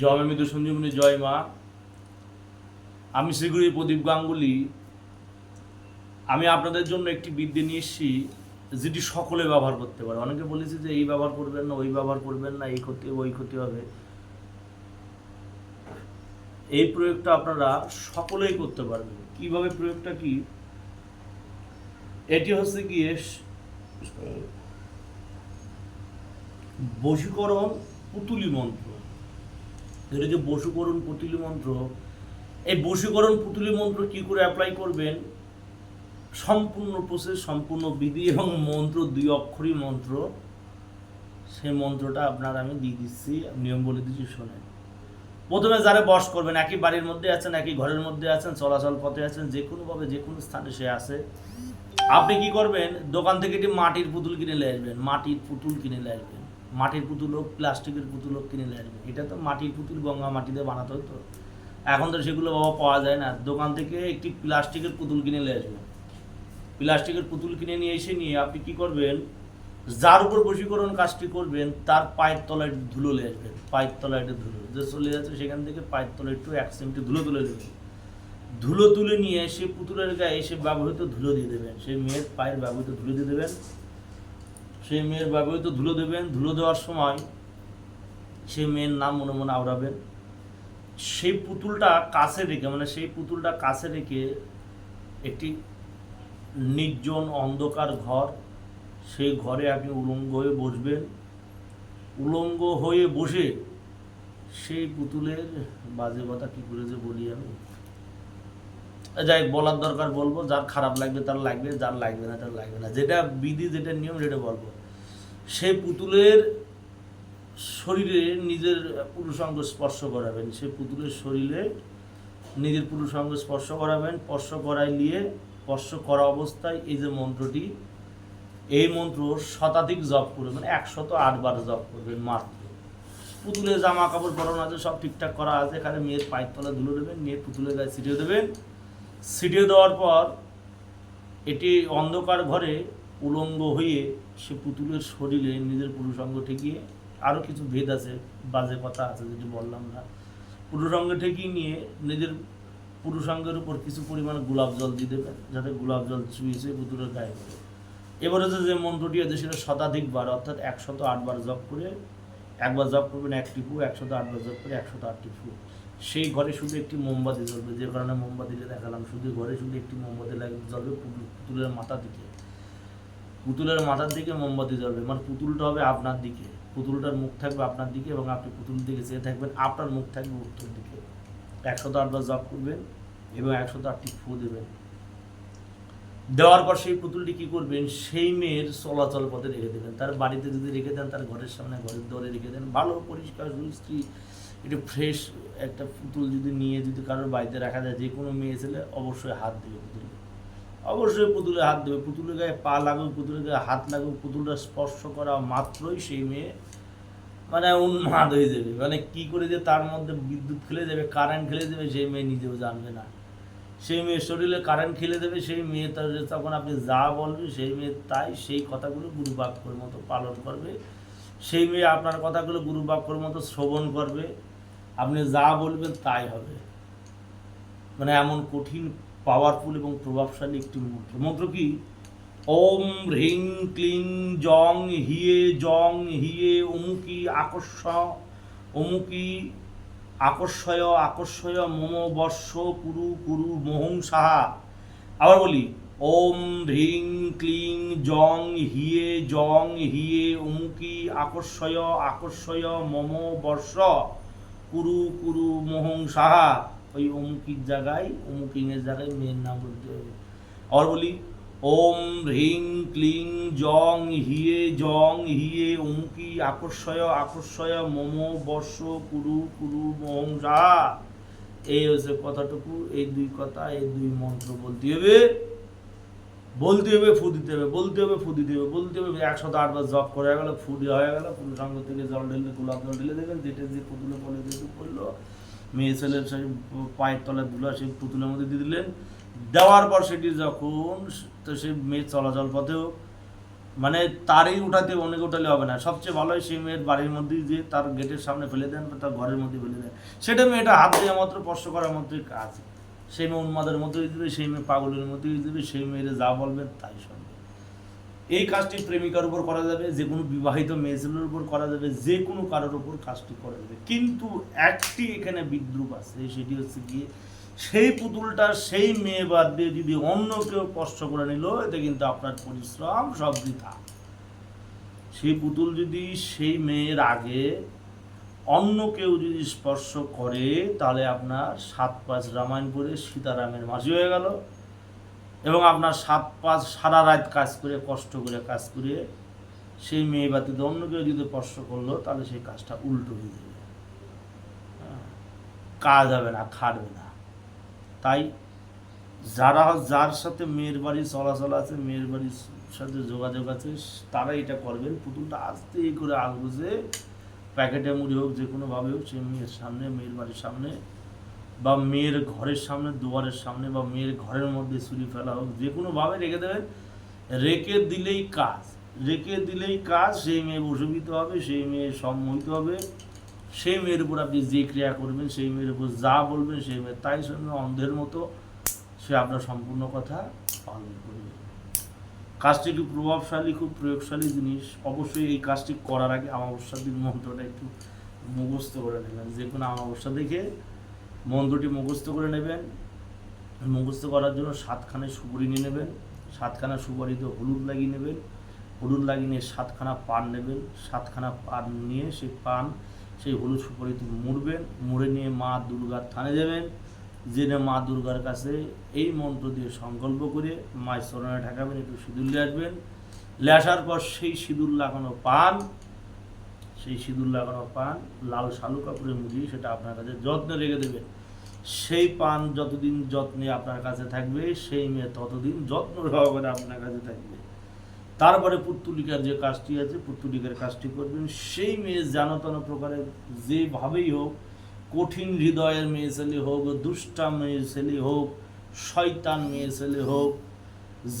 জয় মৃদু সঞ্জীবনী জয় মা। আমি শ্রীগুরু প্রদীপ গাঙ্গুলি। আমি আপনাদের জন্য একটি বিদ্যে নিয়ে এসেছি, যেটি সকলে ব্যবহার করতে পারে। অনেকে বলেছে যে এই ব্যবহার করবেন না, ওই ব্যবহার করবেন না, এই ক্ষতি ওই ক্ষতি হবে। এই প্রয়োগটা আপনারা সকলেই করতে পারবেন। কীভাবে প্রয়োগটা কি? এটি হচ্ছে গিয়ে বশীকরণ পুতুলি মন্ত্র। এটা যে বশীকরণ পুতুলি মন্ত্র, এই বসুকরণ পুতুলি মন্ত্র কি করে অ্যাপ্লাই করবেন? সম্পূর্ণ প্রসেস সম্পূর্ণ বিধি এবং মন্ত্র, দুই অক্ষরই মন্ত্র। সেই মন্ত্রটা আপনার আমি দিয়ে দিচ্ছি, নিয়ম বলে দিচ্ছি, শোনেন। প্রথমে যারা বস করবেন, একই বাড়ির মধ্যে আছেন, একই ঘরের মধ্যে আছেন, চলাচল পথে আছেন, যে কোনোভাবে, যে কোনো স্থানে সে আছে। আপনি কি করবেন? দোকান থেকে একটি মাটির পুতুল কিনে নিয়ে আসবেন, মাটির পুতুল কিনে নিয়ে আসবেন। মাটির পুতুল হোক, প্লাস্টিকের পুতুল হোক কিনে নিয়ে আসবেন এটা তো মাটির পুতুল গঙ্গা মাটিতে বানাতে হতো। এখন তো সেগুলো বাবা পাওয়া যায় না। দোকান থেকে একটি প্লাস্টিকের পুতুল কিনে নিয়ে আসবেন প্লাস্টিকের পুতুল কিনে নিয়ে এসে নিয়ে আপনি কি করবেন? যার উপর বশীকরণ কাজটি করবেন, তার পায়ের তলায় ধুলো নিয়ে আসবেন। পায়ের তলায় একটু ধুলো। যে চলে যাচ্ছে সেখান থেকে পায়ের তলায় একটু এক সেন্টি ধুলো তুলে দেবেন। ধুলো তুলে নিয়ে সে পুতুলের গায়ে সে ব্যবহৃত ধুলো দিয়ে দেবেন। সেই মেয়ের পায়ের ব্যবহৃত ধুলো দিয়ে দেবেন। সেই মেয়ের ব্যবহৃত ধুলো দেবেন, ধুলো দেওয়ার সময় সেই মেয়ের নাম মনে মনে আওড়াবেন। সেই পুতুলটা কাছে রেখে মানে সেই পুতুলটা কাছে রেখে একটি নির্জন অন্ধকার ঘর, সেই ঘরে আপনি উলঙ্গ হয়ে বসবেন। উলঙ্গ হয়ে বসে সেই পুতুলের বাজে কথা কী করে যে বলি আমি? যাই বলার দরকার বলব, যার খারাপ লাগবে তার লাগবে, যার লাগবে না তার লাগবে না। যেটা বিধি, যেটা নিয়ম, সেটা বলব। সেই পুতুলের শরীরে নিজের পুরুষ পুরুষাঙ্গ স্পর্শ করাবেন। সেই পুতুলের শরীরে নিজের পুরুষ পুরুষাঙ্গ স্পর্শ করাবেন, স্পর্শ করাই নিয়ে স্পর্শ করা অবস্থায় এই যে মন্ত্রটি, এই মন্ত্র শতাধিক জপ করবেন মানে একশত আটবার জপ করবেন মাত্র। পুতুলের জামা কাপড় পরানো আছে, সব ঠিকঠাক করা আছে এখানে মেয়ের পায়ের তলা ধুলো দেবেন মেয়ের পুতুলের গায়ে ছিটিয়ে দেবেন ছিটিয়ে দেওয়ার পর এটি অন্ধকার ঘরে উলঙ্গ হয়ে সে পুতুলের শরীরে নিজের পুরুষাঙ্গ ঠেকিয়ে আরও কিছু ভেদ আছে, বাজে কথা আছে যেটি বললাম না, পুরুষাঙ্গ ঠেকিয়ে নিয়ে নিজের পুরুষাঙ্গের উপর কিছু পরিমাণ গোলাপ জল দিয়ে দেবেন যাতে গোলাপ জল চুয়ে চুয়ে পুতুলের গায়ে পড়ে। এবারে যে যে মন্ত্রটি আছে সেটা শতাধিকবার, অর্থাৎ একশত আটবার জপ করে, একবার জপ করবেন এক টিপু, একশত আটবার জপ করে একশত আট টিপু সেই ঘরে শুধু একটি মোমবাতি জ্বলবে, যে কারণে মোমবাতিটা দেখালাম। শুধু ঘরে শুধু একটি মোমবাতি লাগবে জ্বলবে পুতুলের মাথা দিকে। পুতুলের মাথার দিকে মোমবাতি জ্বলবে মানে পুতুলটা হবে আপনার দিকে। পুতুলটার মুখ থাকবে আপনার দিকে এবং আপনি পুতুল দিকে চেয়ে থাকবেন, আপনার মুখ থাকবে উত্তর দিকে। একশত আটবার জপ করবেন এবং একশত আটটি ফু দেবেন। দেওয়ার পর সেই পুতুলটি কি করবেন? সেই মেয়ের চলাচল পথে রেখে দেবেন। তার বাড়িতে যদি রেখে দেন, তার ঘরের সামনে, ঘরের দরে রেখে দেন। ভালো, পরিষ্কার সুস্থি একটু ফ্রেশ একটা পুতুল যদি নিয়ে যদি কারোর বাড়িতে রাখা যায়, যে কোনো মেয়ে ছেলে অবশ্যই হাত দেবে পুতুলে। অবশ্যই পুতুলে হাত দেবে। পুতুলের গায়ে পা লাগুক, পুতুলের গায়ে হাত লাগুক, পুতুলটা স্পর্শ করা মাত্রই সেই মেয়ে মানে উন্মাদ হয়ে যাবে। মানে কি করে যে তার মধ্যে বিদ্যুৎ খেলে যাবে কারেন্ট খেলে যাবে সেই মেয়ে নিজেও জানবে না। সেই মেয়ের শরীরে কারেন্ট খেলে দেবে, সেই মেয়ে তার তখন আপনি যা বলবে, সেই মেয়ে তাই সেই কথাগুলো গুরু বাক্যর মতো পালন করবে। সেই মেয়ে আপনার কথাগুলো গুরু বাক্যর মতো শ্রবণ করবে। আপনি যা বলবেন তাই হবে। মানে এমন কঠিন পাওয়ারফুল এবং প্রভাবশালী একটি মন্ত্র মন্ত্র কি? ওম হ্রিং ক্লিং জং হিয়ে জং হিয়ে অমুকি আকর্ষ অমুকি আকর্ষয় আকর্ষয় মম বর্ষ কুরু কুরু মোহং সাহা। আবার বলি, ওম হ্রিং ক্লিং জং হিয়ে জং হিয়ে অমুকি আকর্ষয় আকর্ষয় মম বর্ষ কুরু কুরু, মোহং, সাহা, ওই অমুকির জায়গায়, অমুকিংয়ের জায়গায় মেয়ের নাম বলতে হবে। আবার বলি, ওম, হ্রিং, ক্লিং, জং, হিয়ে জং, হিয়ে, অমুকি, আকর্ষয় আকর্ষয়, মম, বর্ষ, কুরু কুরু, মোহং, সাহা। এই হচ্ছে কথাটুকু, এই দুই কথা, এই দুই মন্ত্র বলতে হবে। বলতে হবে, ফু দিতে হবে, বলতে হবে, ফু দিতে হবে, বলতে হবে একশত আটবার জব করে গেল, ফু দেওয়া হয়ে গেল পুরুষ সঙ্গ থেকে জল ঢেলে, গোলাপ জল ঢেলে দেবেন যেটা যে পুতুলে বলে যেটু করল, মেয়ে ছেলের সেই পায়ের তলায় দুলা সেই পুতুলের মধ্যে দিয়ে দিলেন, দেওয়ার পর সেটি যখন তো সেই মেয়ের চলাচল পথেও মানে তারই উঠাতে অনেক উঠালে হবে না, সবচেয়ে ভালো সেই মেয়ের বাড়ির মধ্যেই যে তার গেটের সামনে ফেলে দেন বা তার ঘরের মধ্যে ফেলে দেন, সেটা মেয়েটা হাত দিয়ে মাত্র স্পর্শ করার মধ্যেই কাজ। সেই মেয়ে উন্মাদের মধ্যেই দিবে, সেই মেয়ে পাগলের মধ্যেই দিবে, সেই মেয়েরা যা বলবেন তাই শুনবে। এই কাজটি প্রেমিকার উপর করা যাবে, যে কোনো বিবাহিত মেয়েছেলের উপর করা যাবে, যে কোনো কারোর উপর কাজটি করা যাবে। কিন্তু একটি এখানে বিদ্রুপ আছে, সেটি হচ্ছে গিয়ে সেই পুতুলটা সেই মেয়ে বাদ দিয়ে যদি অন্য কেউ কষ্ট করে নিল, এতে কিন্তু আপনার পরিশ্রম সব বৃথা। সেই পুতুল যদি সেই মেয়ের আগে অন্য কেউ যদি স্পর্শ করে তাহলে আপনার সাত পাঁচ রামায়ণ করে সীতারামের মাঝি হয়ে গেল। এবং আপনার সাত পাঁচ সারা রাত কাজ করে কষ্ট করে কাজ করে সেই মেয়ে বাতিতে অন্য কেউ যদি স্পর্শ করল তাহলে সেই কাজটা উল্টো হয়ে যাবে। হ্যাঁ, কাজ হবে না খাটবে না। তাই যারা যার সাথে মেয়ের বাড়ি চলাচল আছে মেয়ের বাড়ির সাথে যোগাযোগ আছে তারা এটা করবেন। পুতুলটা আস্তে করে আলগুজে প্যাকেটে মুড়ি হোক, যে কোনোভাবে হোক, সে মেয়ের সামনে, মেয়ের বাড়ির সামনে, বা মেয়ের ঘরের সামনে, দুয়ারের সামনে, বা মেয়ের ঘরের মধ্যে ছুরি ফেলা হোক, যে কোনোভাবে রেখে দেবেন। রেখে দিলেই কাজ। রেখে দিলেই কাজ, সেই মেয়ে বসবিত হবে, সেই মেয়ে সম্মোহিত হবে। সেই মেয়ের উপর আপনি যে ক্রিয়া করবেন, সেই মেয়ের উপর যা বলবেন, সেই মেয়ে তাই শুনবে, অন্ধের মতো। সে আপনার সম্পূর্ণ কথা পালন করবে। কাজটি খুব প্রভাবশালী, খুব প্রয়োগশালী জিনিস। অবশ্যই এই কাজটি করার আগে অমাবস্যার দিন মন্ত্রটা একটু মুখস্থ করে নেবেন। যে কোনো অমাবস্যা দেখে মন্ত্রটি মুখস্থ করে নেবেন। মুখস্থ করার জন্য সাতখানে সুপুরি নিয়ে নেবেন। সাতখানা সুপারিতে হলুদ লাগিয়ে নেবেন। হলুদ লাগিয়ে নিয়ে সাতখানা পান নেবেন। সাতখানা পান নিয়ে সেই পান, সেই হলুদ সুপারিতে মুড়বেন। মুড়ে নিয়ে মা দুর্গার থানে যাবেন। জেনে মা দুর্গার কাছে এই মন্ত্র দিয়ে সংকল্প করে মায়ের চরণে ঢাকাবেন, একটু সিঁদুর নিয়ে আসবেন। আসার পর সেই সিঁদুর লাগানো পান, সেই সিঁদুর লাগানো পান, লাল শালু কাপড়ে মুড়িয়ে সেটা আপনার কাছে যত্নে রেখে দেবেন। সেই পান যতদিন যত্নে আপনার কাছে থাকবে, সেই মেয়ে ততদিন যত্ন সহকারে আপনার কাছে থাকবে। তারপরে পুত্তুলিকার যে কাজটি আছে, পুত্তুলিকার কাজটি করবেন। সেই মেয়ে জানতন প্রকারের যেভাবেই হোক কঠিন হৃদয়ের মেয়ে ছেলে হোক দুষ্টা মেয়ে ছেলে হোক, শয়তান মেয়ে ছেলে হোক,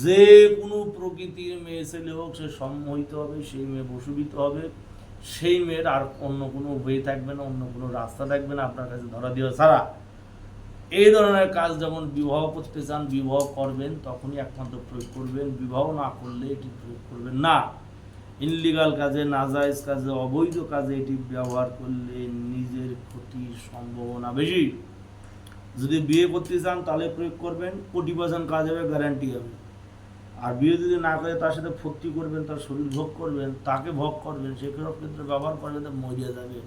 যে কোনো প্রকৃতির মেয়ে ছেলে হোক, সে সম্মোহিত হবে, সেই মেয়ে বসুবিত হবে, সেই মেয়ের আর অন্য কোনো ওয়ে থাকবে না, অন্য কোনো রাস্তা থাকবে না, আপনার কাছে ধরা দেওয়া ছাড়া। এই ধরনের কাজ যখন বিবাহ করতে চান, বিবাহ করবেন, তখনই একমাত্র প্রয়োগ করবেন। বিবাহ না করলে এটি প্রয়োগ করবেন না। ইনলিগাল কাজে, নাজায়েজ কাজে, অবৈধ কাজে এটি ব্যবহার করলে নিজের ক্ষতির সম্ভাবনা বেশি। যদি বিয়ে করতে চান তাহলে প্রয়োগ করবেন, কোটি পার্সেন্ট কাজ হবে গ্যারান্টি হবে। আর বিয়ে যদি না করে তার সাথে ফুর্তি করবেন, তার শরীর ভোগ করবেন, তাকে ভোগ করবেন সেগুলো ক্ষেত্রে ব্যবহার করবেন তো মরিয়া যাবে।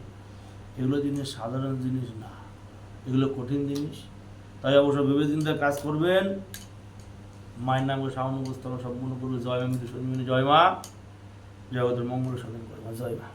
এগুলো জিনিস সাধারণ জিনিস না। এগুলো কঠিন জিনিস। তাই অবশ্য ভেবে চিন্তে কাজ করবেন। মায়ের নাম করে সামান্য উপস্থাপন সম্পূর্ণ করবে জয় মা মৃত্যু জয় মা। জগতের মঙ্গল সাধন করবে জয় মা